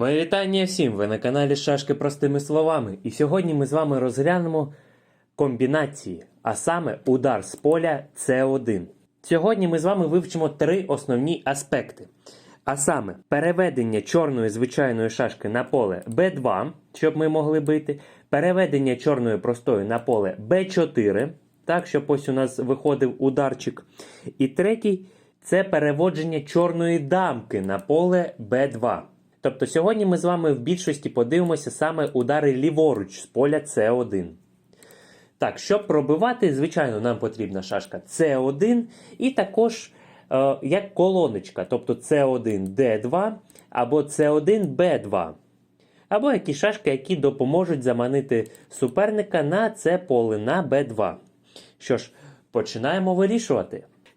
Моє вітання всім! Ви на каналі Шашки простими словами. І сьогодні ми з вами розглянемо комбінації, а саме удар з поля С1. Сьогодні ми з вами вивчимо три основні аспекти. А саме переведення чорної звичайної шашки на поле Б2, щоб ми могли бити, переведення чорної простої на поле Б4, так, щоб ось у нас виходив ударчик. І третій це переводження чорної дамки на поле Б2. Тобто сьогодні ми з вами в більшості подивимося саме удари ліворуч з поля С1. Так, щоб пробивати, звичайно, нам потрібна шашка С1 і також е, як колоночка, тобто С1 Д2 або С1 Б2. Або якісь шашки, які допоможуть заманити суперника на це поле на Б2. Що ж, починаємо вирішувати.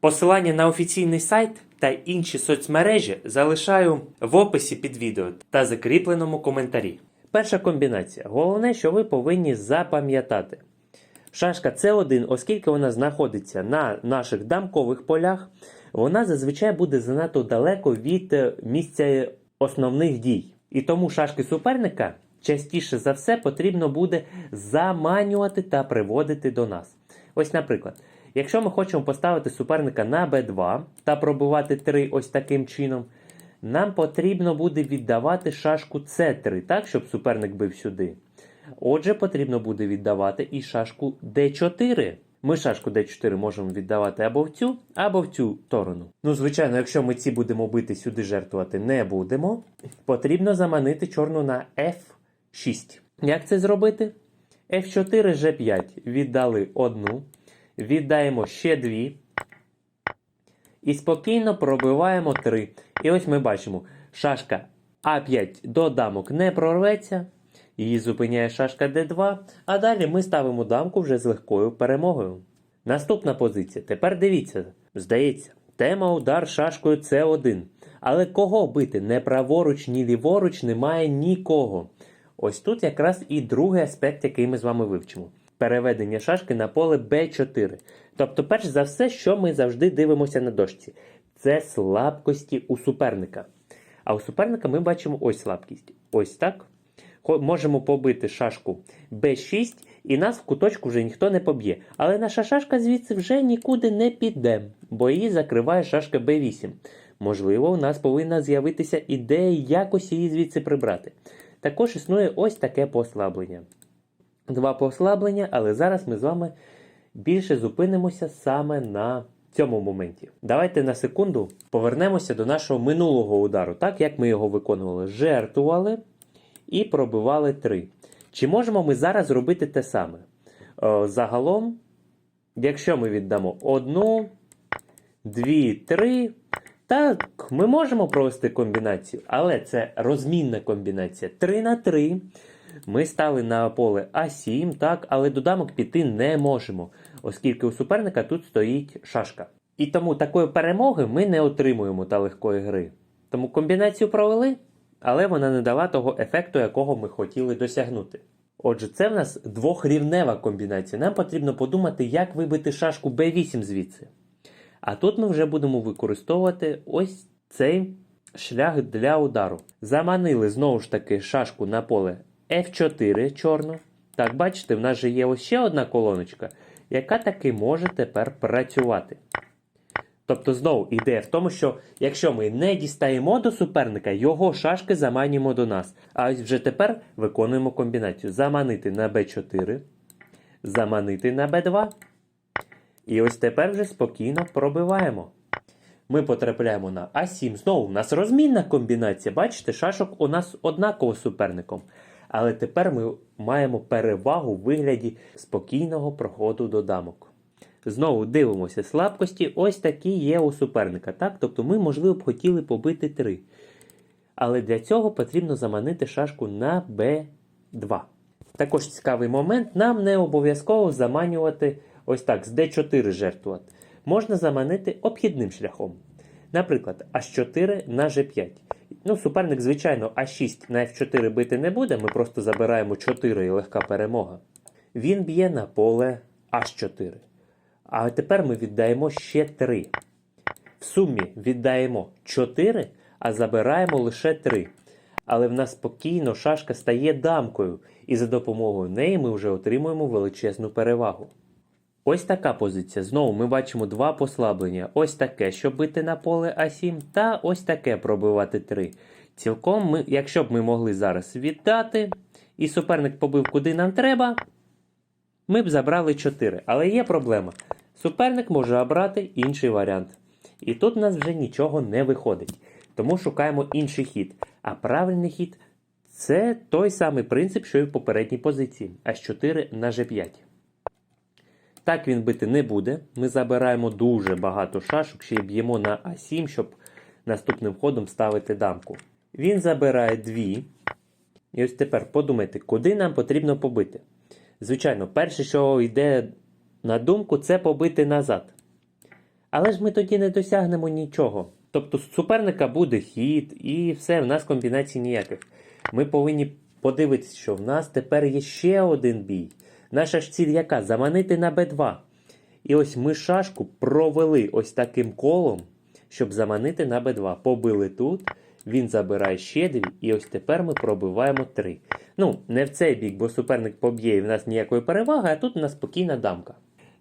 Посилання на офіційний сайт та інші соцмережі залишаю в описі під відео та закріпленому коментарі. Перша комбінація. Головне, що ви повинні запам'ятати. Шашка С1, оскільки вона знаходиться на наших дамкових полях, вона зазвичай буде занадто далеко від е, місця основних дій. І тому шашки суперника частіше за все потрібно буде заманювати та приводити до нас. Ось, наприклад, якщо ми хочемо поставити суперника на Б2 та пробивати 3 ось таким чином, нам потрібно буде віддавати шашку С3, так, щоб суперник бив сюди. Отже, потрібно буде віддавати і шашку d4. Ми шашку d4 можемо віддавати або в цю, або в цю сторону. Ну, звичайно, якщо ми ці будемо бити сюди жертвувати не будемо, потрібно заманити чорну на F6. Як це зробити? F4, G5. Віддали одну. Віддаємо ще дві. І спокійно пробиваємо 3. І ось ми бачимо, шашка А5 до дамок не прорветься. Її зупиняє шашка d2, а далі ми ставимо дамку вже з легкою перемогою. Наступна позиція. Тепер дивіться, здається, тема удар шашкою С1. Але кого бити? Не праворуч, ні ліворуч немає нікого. Ось тут якраз і другий аспект, який ми з вами вивчимо. Переведення шашки на поле Б4. Тобто, перш за все, що ми завжди дивимося на дошці, це слабкості у суперника. А у суперника ми бачимо ось слабкість. Ось так. Можемо побити шашку Б6, і нас в куточку вже ніхто не поб'є. Але наша шашка звідси вже нікуди не піде, бо її закриває шашка Б8. Можливо, у нас повинна з'явитися ідея якось її звідси прибрати. Також існує ось таке послаблення. Два послаблення, але зараз ми з вами більше зупинимося саме на цьому моменті. Давайте на секунду повернемося до нашого минулого удару, так як ми його виконували. Жертвували і пробивали 3. Чи можемо ми зараз зробити те саме? Е, Загалом, якщо ми віддамо одну, дві, три, так, ми можемо провести комбінацію, але це розмінна комбінація 3 на 3. Ми стали на поле А7, так, але до дамок піти не можемо, оскільки у суперника тут стоїть шашка. І тому такої перемоги ми не отримуємо та легкої гри. Тому комбінацію провели, але вона не дала того ефекту, якого ми хотіли досягнути. Отже, це в нас двохрівнева комбінація. Нам потрібно подумати, як вибити шашку Б8 звідси. А тут ми вже будемо використовувати ось цей шлях для удару. Заманили знову ж таки шашку на поле F4 чорну. Так, бачите, в нас же є ще одна колоночка, яка таки може тепер працювати. Тобто, знову ідея в тому, що якщо ми не дістаємо до суперника, його шашки заманюємо до нас. А ось вже тепер виконуємо комбінацію: заманити на b4, заманити на b2. І ось тепер вже спокійно пробиваємо. Ми потрапляємо на А7. Знову у нас розмінна комбінація. Бачите, шашок у нас однаково з суперником. Але тепер ми маємо перевагу в вигляді спокійного проходу до дамок. Знову дивимося слабкості, ось такі є у суперника. Так? Тобто ми, можливо, б хотіли побити 3. Але для цього потрібно заманити шашку на b2. Також цікавий момент, нам не обов'язково заманювати ось так, з d4 жертвувати. Можна заманити обхідним шляхом. Наприклад, h4 на g5. Ну, суперник, звичайно, а6 на f4 бити не буде, ми просто забираємо 4 і легка перемога. Він б'є на поле h4. А тепер ми віддаємо ще 3. В сумі віддаємо 4, а забираємо лише 3. Але в нас спокійно шашка стає дамкою, і за допомогою неї ми вже отримуємо величезну перевагу. Ось така позиція. Знову ми бачимо два послаблення. Ось таке, щоб бити на поле А7, та ось таке пробивати 3. Цілком, ми, якщо б ми могли зараз віддати, і суперник побив куди нам треба, ми б забрали 4. Але є проблема. Суперник може обрати інший варіант. І тут у нас вже нічого не виходить. Тому шукаємо інший хід. А правильний хід це той самий принцип, що і в попередній позиції. H4 на G5. Так він бити не буде. Ми забираємо дуже багато шашок, ще й б'ємо на А7, щоб наступним ходом ставити дамку. Він забирає дві. І ось тепер подумайте, куди нам потрібно побити. Звичайно, перше, що йде на думку, це побити назад. Але ж ми тоді не досягнемо нічого. Тобто з суперника буде хід і все, в нас комбінацій ніяких. Ми повинні подивитися, що в нас тепер є ще один бій. Наша ж ціль яка? Заманити на Б2. І ось ми шашку провели ось таким колом, щоб заманити на Б2. Побили тут, він забирає ще дві, і ось тепер ми пробиваємо три. Ну, не в цей бік, бо суперник поб'є і в нас ніякої переваги, а тут у нас спокійна дамка.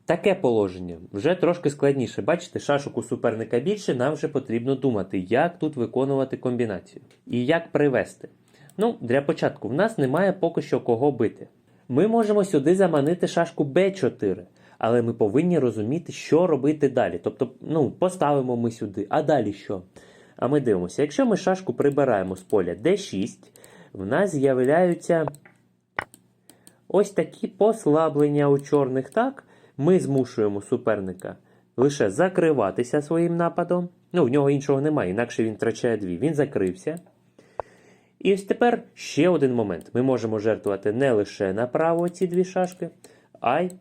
Таке положення вже трошки складніше. Бачите, шашок у суперника більше, нам вже потрібно думати, як тут виконувати комбінацію і як привести. Ну, для початку, в нас немає поки що кого бити. Ми можемо сюди заманити шашку b4, але ми повинні розуміти, що робити далі. Тобто, ну, поставимо ми сюди, а далі що? А ми дивимося, якщо ми шашку прибираємо з поля d6, в нас з'являються ось такі послаблення у чорних, так? Ми змушуємо суперника лише закриватися своїм нападом. Ну, в нього іншого немає, інакше він втрачає дві. Він закрився. І ось тепер ще один момент. Ми можемо жертвувати не лише направо ці дві шашки, а й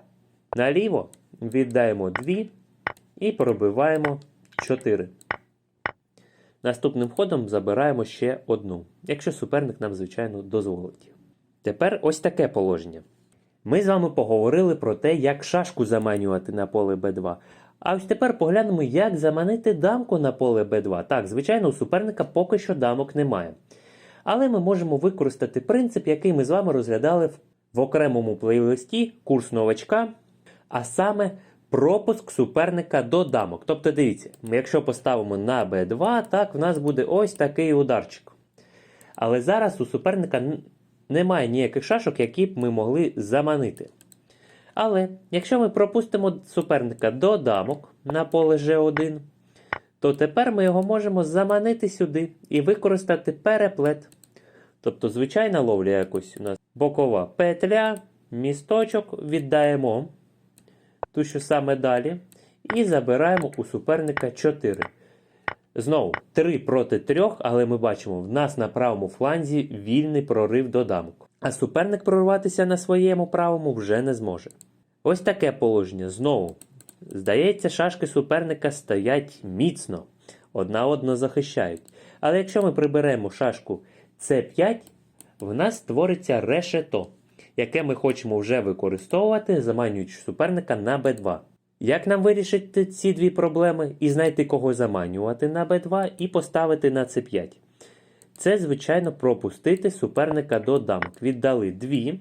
наліво віддаємо дві і пробиваємо 4. Наступним ходом забираємо ще одну, якщо суперник нам, звичайно, дозволить. Тепер ось таке положення. Ми з вами поговорили про те, як шашку заманювати на поле Б2. А ось тепер поглянемо, як заманити дамку на поле Б2. Так, звичайно, у суперника поки що дамок немає. Але ми можемо використати принцип, який ми з вами розглядали в, окремому плейлисті курс новачка, а саме пропуск суперника до дамок. Тобто, дивіться, якщо поставимо на Б2, так в нас буде ось такий ударчик. Але зараз у суперника немає ніяких шашок, які б ми могли заманити. Але якщо ми пропустимо суперника до дамок на поле G1, то тепер ми його можемо заманити сюди і використати переплет. Тобто, звичайна ловля якось у нас бокова петля, місточок віддаємо ту, що саме далі, і забираємо у суперника 4. Знову 3 проти 3, але ми бачимо, в нас на правому фланзі вільний прорив до дамок. А суперник прорватися на своєму правому вже не зможе. Ось таке положення. Знову. Здається, шашки суперника стоять міцно, одна одну захищають. Але якщо ми приберемо шашку С5, в нас створиться решето, яке ми хочемо вже використовувати, заманюючи суперника на Б2. Як нам вирішити ці дві проблеми і знайти кого заманювати на Б2 і поставити на С5? Це, звичайно, пропустити суперника до дамок. Віддали дві.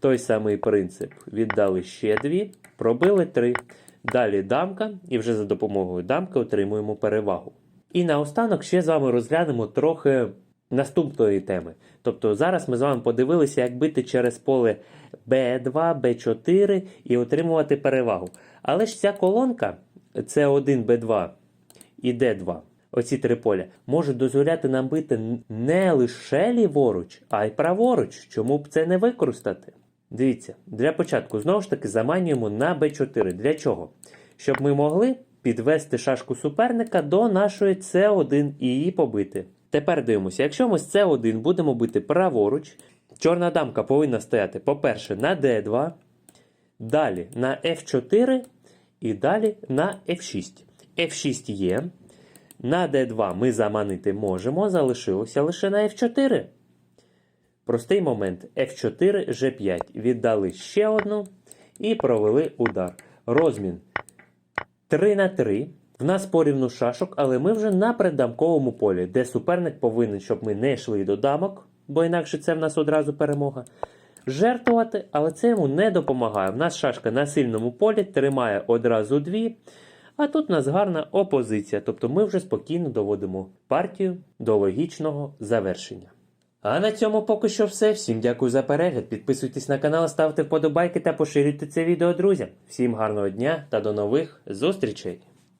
Той самий принцип. Віддали ще дві, пробили три. Далі дамка, і вже за допомогою дамки отримуємо перевагу. І наостанок ще з вами розглянемо трохи наступної теми. Тобто зараз ми з вами подивилися, як бити через поле B2, B4 і отримувати перевагу. Але ж ця колонка C1, B2 і D2, оці три поля, можуть дозволяти нам бити не лише ліворуч, а й праворуч. Чому б це не використати? Дивіться, для початку знову ж таки заманюємо на b4. Для чого? Щоб ми могли підвести шашку суперника до нашої С1 і її побити. Тепер дивимося, якщо ми з С1 будемо бити праворуч, чорна дамка повинна стояти, по-перше, на D2, далі на F4 і далі на F6. F6 є. На D2 ми заманити можемо, залишилося лише на F4. Простий момент F4, G5. Віддали ще одну і провели удар. Розмін 3 на 3. В нас порівну шашок, але ми вже на преддамковому полі, де суперник повинен, щоб ми не йшли до дамок, бо інакше це в нас одразу перемога. Жертвувати, але це йому не допомагає. В нас шашка на сильному полі тримає одразу дві, а тут у нас гарна опозиція, тобто ми вже спокійно доводимо партію до логічного завершення. А на цьому поки що все. Всім дякую за перегляд. Підписуйтесь на канал, ставте вподобайки та поширюйте це відео друзям. Всім гарного дня та до нових зустрічей!